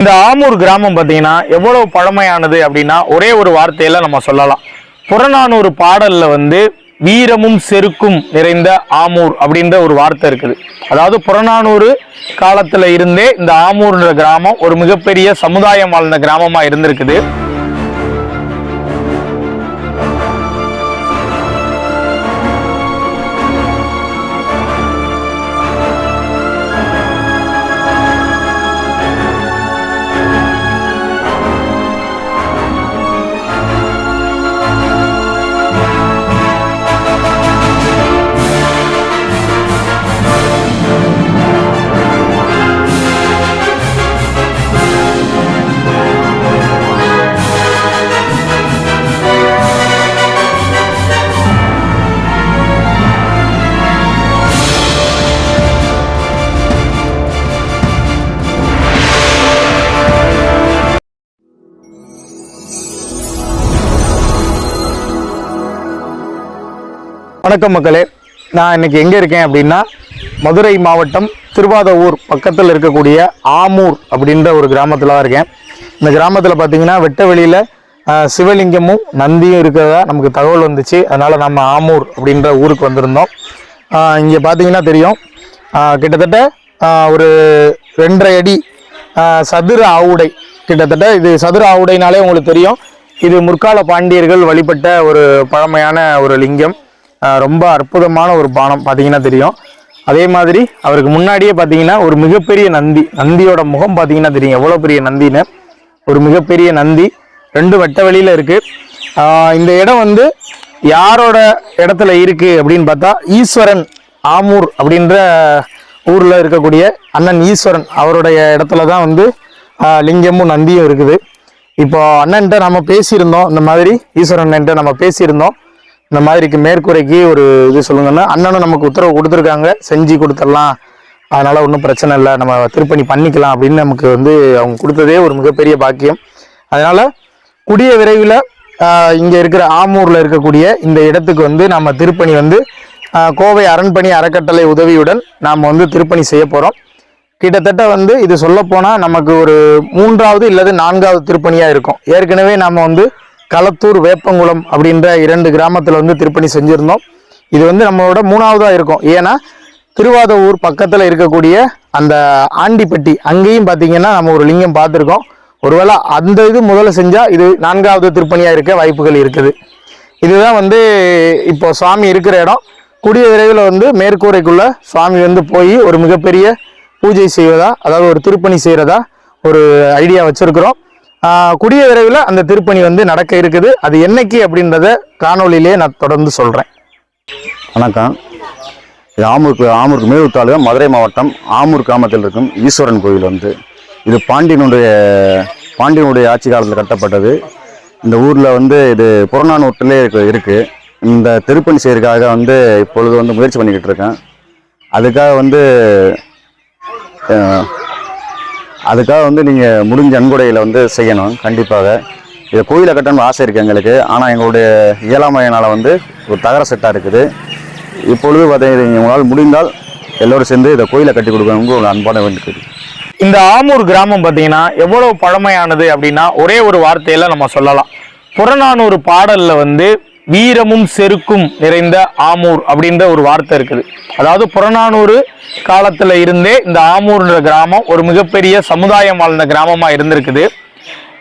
இந்த ஆமூர் கிராமம் பார்த்தீங்கன்னா எவ்வளவு பழமையானது அப்படின்னா ஒரே ஒரு வார்த்தையில நம்ம சொல்லலாம். புறநானூறு பாடல்ல வந்து வீரமும் செருக்கும் நிறைந்த ஆமூர் அப்படின்ற ஒரு வார்த்தை இருக்குது. அதாவது புறநானூறு காலத்துல இருந்தே இந்த ஆமூர்ன்ற கிராமம் ஒரு மிகப்பெரிய சமுதாயம் வாழ்ந்த கிராமமா இருந்திருக்குது. வணக்கம் மக்களே. நான் இன்னைக்கு எங்கே இருக்கேன் அப்படின்னா மதுரை மாவட்டம் திருவாதவூர் பக்கத்தில் இருக்கக்கூடிய ஆமூர் அப்படின்ற ஒரு கிராமத்தில் தான் இருக்கேன். இந்த கிராமத்தில் பார்த்தீங்கன்னா வெட்ட வெளியில் சிவலிங்கமும் நந்தியும் இருக்கிறதா நமக்கு தகவல் வந்துச்சு. அதனால் நம்ம ஆமூர் அப்படின்ற ஊருக்கு வந்திருந்தோம். இங்கே பார்த்தீங்கன்னா தெரியும். கிட்டத்தட்ட ஒரு ரெண்டரை அடி சதுர ஆவுடை. கிட்டத்தட்ட இது சதுர ஆவுடைனாலே உங்களுக்கு தெரியும். இது முற்கால பாண்டியர்கள் வழிபட்ட ஒரு பழமையான ஒரு லிங்கம். ரொம்ப அற்புதமான ஒரு பானம் பார்த்தீங்கன்னா தெரியும். அதே மாதிரி அவருக்கு முன்னாடியே பார்த்தீங்கன்னா ஒரு மிகப்பெரிய நந்தி நந்தியோட முகம் பார்த்தீங்கன்னா தெரியும். எவ்வளோ பெரிய நந்தின்னு. ஒரு மிகப்பெரிய நந்தி. ரெண்டு வெட்ட வெளியில இருக்குது இந்த இடம் வந்து யாரோட இடத்துல இருக்குது அப்படின்னு பார்த்தா ஈஸ்வரன் ஆமூர் அப்படின்ற ஊரில் இருக்கக்கூடிய அண்ணன் ஈஸ்வரன் அவருடைய இடத்துல தான் வந்து லிங்கமும் நந்தியும் இருக்குது. இப்போ அண்ணன்ட்ட நம்ம பேசியிருந்தோம். இந்த மாதிரி ஈஸ்வரன்ட்ட நம்ம பேசியிருந்தோம். இந்த மாதிரிக்கு மேற்கூரைக்கு ஒரு இது சொல்லுங்கன்னா அண்ணனும் நமக்கு உத்தரவு கொடுத்துருக்காங்க. செஞ்சு கொடுத்துடலாம். அதனால் ஒன்றும் பிரச்சனை இல்லை. நம்ம திருப்பணி பண்ணிக்கலாம் அப்படின்னு நமக்கு வந்து அவங்க கொடுத்ததே ஒரு மிகப்பெரிய பாக்கியம். அதனால் கூடிய விரைவில் இங்கே இருக்கிற ஆமூரில் இருக்கக்கூடிய இந்த இடத்துக்கு வந்து நம்ம திருப்பணி வந்து கோவை அரண்பணி அறக்கட்டளை உதவியுடன் நாம் வந்து திருப்பணி செய்ய போகிறோம் கிட்டத்தட்ட வந்து இது சொல்லப்போனால் நமக்கு ஒரு மூன்றாவது இல்லது நான்காவது திருப்பணியாக இருக்கும். ஏற்கனவே நாம் வந்து களத்தூர் வேப்பங்குளம் அப்படின்ற இரண்டு கிராமத்தில் வந்து திருப்பணி செஞ்சுருந்தோம். இது வந்து நம்மளோட மூணாவதாக இருக்கும். ஏன்னா திருவாதூர் பக்கத்தில் இருக்கக்கூடிய அந்த ஆண்டிப்பட்டி அங்கேயும் பார்த்தீங்கன்னா நம்ம ஒரு லிங்கம் பார்த்துருக்கோம் ஒருவேளை அந்த இது முதல்ல செஞ்சால் இது நான்காவது திருப்பணியாக இருக்க வாய்ப்புகள் இருக்குது. இதுதான் வந்து இப்போ சுவாமி இருக்கிற இடம். கூடிய விரைவில் வந்து மேற்கூரைக்குள்ள சுவாமி வந்து போய் ஒரு மிகப்பெரிய பூஜை செய்வதா அதாவது ஒரு திருப்பணி செய்கிறதா ஒரு ஐடியா வச்சுருக்குறோம். குடிய விரைவில் அந்த திருப்பணி வந்து நடக்க இருக்குது. அது என்னைக்கு அப்படின்றத காணொலியிலே நான் தொடர்ந்து சொல்கிறேன் வணக்கம். இது ஆமூருக்கு ஆமூருக்கு மேலூர் தாலுகா மதுரை மாவட்டம் ஆமூர் கிராமத்தில் இருக்கும் ஈஸ்வரன் கோவில் வந்து. இது பாண்டியனுடைய பாண்டியனுடைய ஆட்சி காலத்தில் கட்டப்பட்டது. இந்த ஊரில் வந்து இது புறநானூற்றிலே இருக்கு இருக்குது இந்த திருப்பணி செய்கிறதுக்காக வந்து இப்பொழுது வந்து முயற்சி பண்ணிக்கிட்டு இருக்கேன். அதுக்காக வந்து அதுக்காக வந்து நீங்கள் முடிஞ்ச அன்புடையில் வந்து செய்யணும் கண்டிப்பாக. இதை கோயிலை கட்டணும்னு ஆசை இருக்குது எங்களுக்கு. ஆனால் எங்களுடைய இயலாமையினால் வந்து ஒரு தகர செட்டாக இருக்குது. இப்பொழுது பார்த்தீங்கன்னா உங்களால் முடிந்தால் எல்லோரும் சேர்ந்து இதை கோயிலை கட்டி கொடுக்கணுங்க ஒரு அன்பான வேண்டியது இந்த ஆமூர் கிராமம் பார்த்தீங்கன்னா எவ்வளோ பழமையானது அப்படின்னா ஒரே ஒரு வார்த்தையில் நம்ம சொல்லலாம். புறநானூறு பாடலில் வந்து வீரமும் செருக்கும் நிறைந்த ஆமூர் அப்படின்ற ஒரு வார்த்தை இருக்குது. அதாவது புறநானூறு காலத்தில் இருந்தே இந்த ஆமூர்ன்ற கிராமம் ஒரு மிகப்பெரிய சமுதாயம் வாழ்ந்த கிராமமாக இருந்திருக்குது.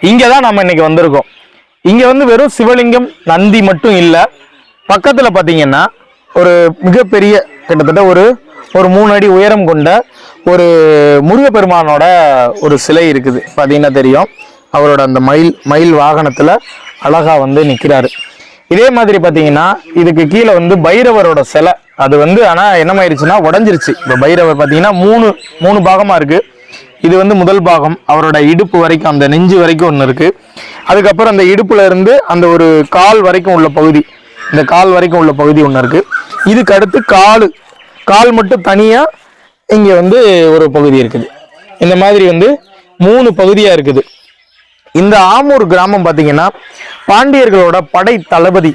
இங்கே தான் நம்ம இன்னைக்கு வந்திருக்கோம். இங்கே வந்து வெறும் சிவலிங்கம் நந்தி மட்டும் இல்லை. பக்கத்தில் பார்த்தீங்கன்னா ஒரு மிகப்பெரிய கிட்டத்தட்ட ஒரு ஒரு மூணு அடி உயரம் கொண்ட ஒரு முருகப்பெருமானோட ஒரு சிலை இருக்குது. பார்த்தீங்கன்னா தெரியும். அவரோட அந்த மயில் மயில் வாகனத்தில் அழகா வந்து நிற்கிறாரு இதே மாதிரி பார்த்தீங்கன்னா இதுக்கு கீழே வந்து பைரவரோட சிலை. அது வந்து ஆனால் என்னமாயிருச்சுன்னா உடஞ்சிருச்சு. இப்போ பைரவர் பார்த்தீங்கன்னா மூணு மூணு பாகமா இருக்கு. இது வந்து முதல் பாகம். அவரோட இடுப்பு வரைக்கும் அந்த நெஞ்சு வரைக்கும் ஒன்று இருக்கு. அதுக்கப்புறம் அந்த இடுப்புல இருந்து அந்த ஒரு கால் வரைக்கும் உள்ள பகுதி இந்த கால் வரைக்கும் உள்ள பகுதி ஒன்று இருக்கு. இதுக்கு அடுத்து கால். கால் மட்டும் தனியா இங்க வந்து ஒரு பகுதி இருக்குது. இந்த மாதிரி வந்து மூணு பகுதியா இருக்குது. இந்த ஆமூர் கிராமம் பார்த்தீங்கன்னா பாண்டியர்களோட படை தளபதி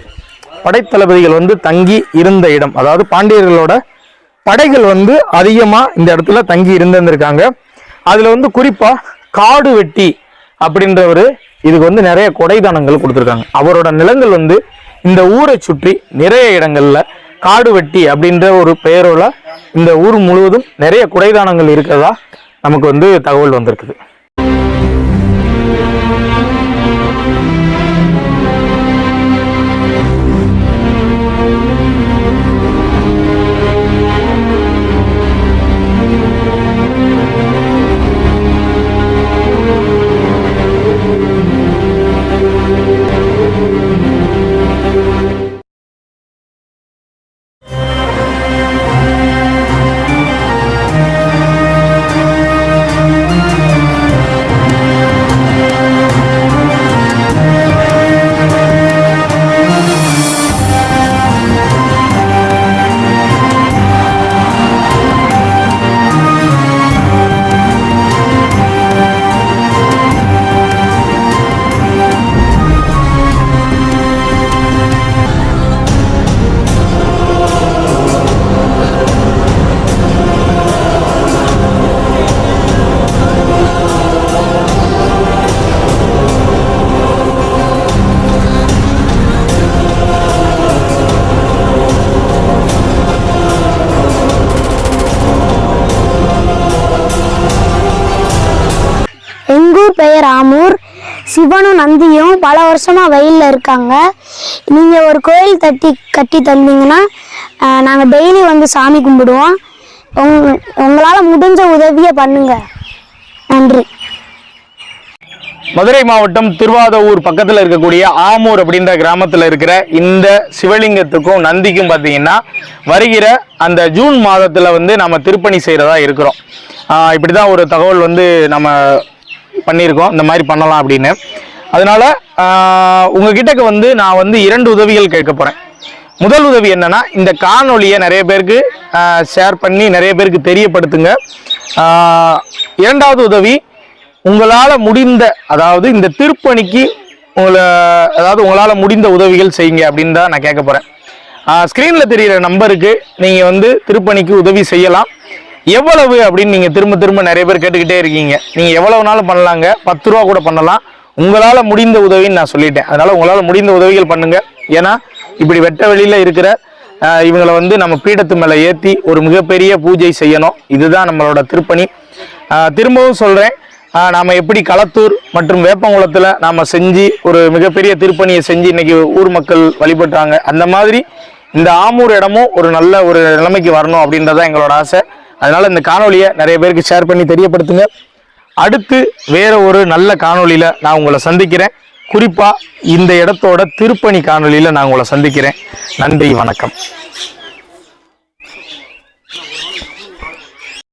படைத்தளபதிகள் வந்து தங்கி இருந்த இடம். அதாவது பாண்டியர்களோட படைகள் வந்து அதிகமாக இந்த இடத்துல தங்கி இருந்திருந்திருக்காங்க. அதில் வந்து குறிப்பாக காடு வெட்டி அப்படின்றவர் இதுக்கு வந்து நிறைய கொடைதானங்கள் கொடுத்துருக்காங்க. அவரோட நிலங்கள் வந்து இந்த ஊரை சுற்றி நிறைய இடங்களில் காடு வெட்டி அப்படின்ற ஒரு பெயரோட இந்த ஊர் முழுவதும் நிறைய குடைதானங்கள் இருக்கிறதா நமக்கு வந்து தகவல் வந்திருக்குது. பெயர் ஆமூர். சிவனும் நந்தியும் பல வருஷமாக வெயிலில் இருக்காங்க. நீங்கள் ஒரு கோயில் தட்டி கட்டி தந்தீங்கன்னா நாங்கள் டெய்லி வந்து சாமி கும்பிடுவோம். உங் உங்களால் முடிஞ்ச உதவியை பண்ணுங்க. நன்றி. மதுரை மாவட்டம் திருவாதூர் பக்கத்தில் இருக்கக்கூடிய ஆமூர் அப்படின்ற கிராமத்தில் இருக்கிற இந்த சிவலிங்கத்துக்கும் நந்திக்கும் பார்த்தீங்கன்னா வருகிற அந்த ஜூன் மாதத்தில் வந்து நம்ம திருப்பணி செய்கிறதா இருக்கிறோம். இப்படி தான் ஒரு தகவல் வந்து நம்ம பண்ணியிருக்கோம் இந்த மாதிரி பண்ணலாம் அப்படின்னு. அதனால் உங்ககிட்டக்கு வந்து நான் வந்து இரண்டு உதவிகள் கேட்க போகிறேன் முதல் உதவி என்னென்னா இந்த காணொலியை நிறைய பேருக்கு ஷேர் பண்ணி நிறைய பேருக்கு தெரியப்படுத்துங்க. இரண்டாவது உதவி உங்களால் முடிந்த அதாவது இந்த திருப்பணிக்கு உங்களை அதாவது உங்களால் முடிந்த உதவிகள் செய்யுங்க அப்படின்னு தான் நான் கேட்க போகிறேன் ஸ்க்ரீனில் தெரிகிற நம்பருக்கு நீங்கள் வந்து திருப்பணிக்கு உதவி செய்யலாம். எவ்வளவு அப்படின்னு நீங்கள் திரும்ப திரும்ப நிறைய பேர் கேட்டுக்கிட்டே இருக்கீங்க. நீங்கள் எவ்வளவுனாலும் பண்ணலாங்க? பத்து ரூபா கூட பண்ணலாம். உங்களால் முடிந்த உதவின்னு நான் சொல்லிட்டேன். அதனால் உங்களால் முடிந்த உதவிகள் பண்ணுங்கள் ஏன்னா இப்படி வெட்ட வெளியில் இருக்கிற இவங்களை வந்து நம்ம பீடத்து மேலே ஏற்றி ஒரு மிகப்பெரிய பூஜை செய்யணும். இதுதான் நம்மளோட திருப்பணி. திரும்பவும் சொல்கிறேன் நாம் எப்படி களத்தூர் மற்றும் வேப்பங்குளத்தில் நாம் செஞ்சு ஒரு மிகப்பெரிய திருப்பணியை செஞ்சு இன்றைக்கி ஊர் மக்கள் வழிபட்டாங்க அந்த மாதிரி இந்த ஆமூர் இடமும் ஒரு நல்ல ஒரு நிலைமைக்கு வரணும் அப்படின்றதான் எங்களோட ஆசை. அதனால இந்த காணொலியை நிறைய பேருக்கு ஷேர் பண்ணி தெரியப்படுத்துங்க. அடுத்து வேற ஒரு நல்ல காணொளியில நான் உங்களை சந்திக்கிறேன். குறிப்பா இந்த இடத்தோட திருப்பணி காணொளியில நான் உங்களை சந்திக்கிறேன். நன்றி வணக்கம்.